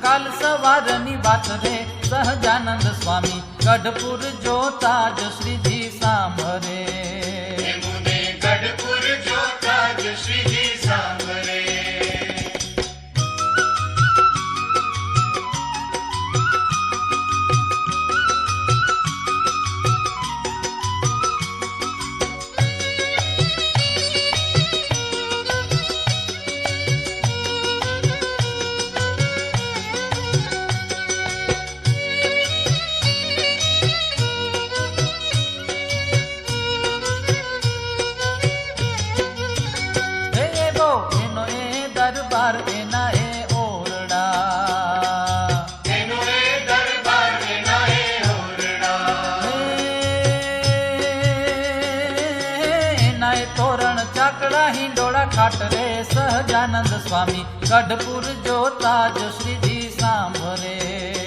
કાલ સવારની વાત રે સહજાનંદ સ્વામી ગઢપુર જોતા જ ચાકડા હિંડોળા ખાટ ખાટરે સહજાનંદ સ્વામી ગઢપુર જોતા જ શ્રીજી સાંભરે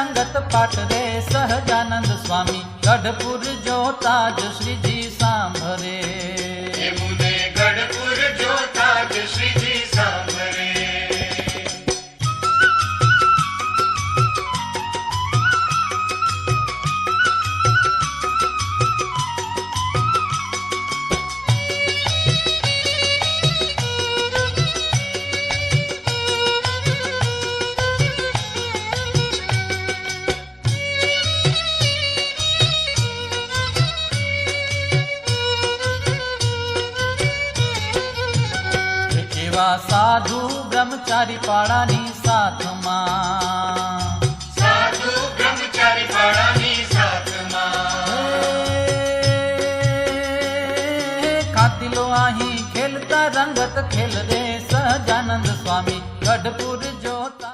તકિયા પાઠ રે સહજાનંદ સ્વામી ગઢપુર જો તાજ શ્રીજી સાંભરે એવા સાધુ બ્રહ્મચારી પાડાની સાથમાં. સાધુ બ્રહ્મચારી પાડાની સાથમાં. કાતિલો અહીં ખેલતા રંગત ખેલ રે સહજાનંદ સ્વામી ગઢપુર જોતા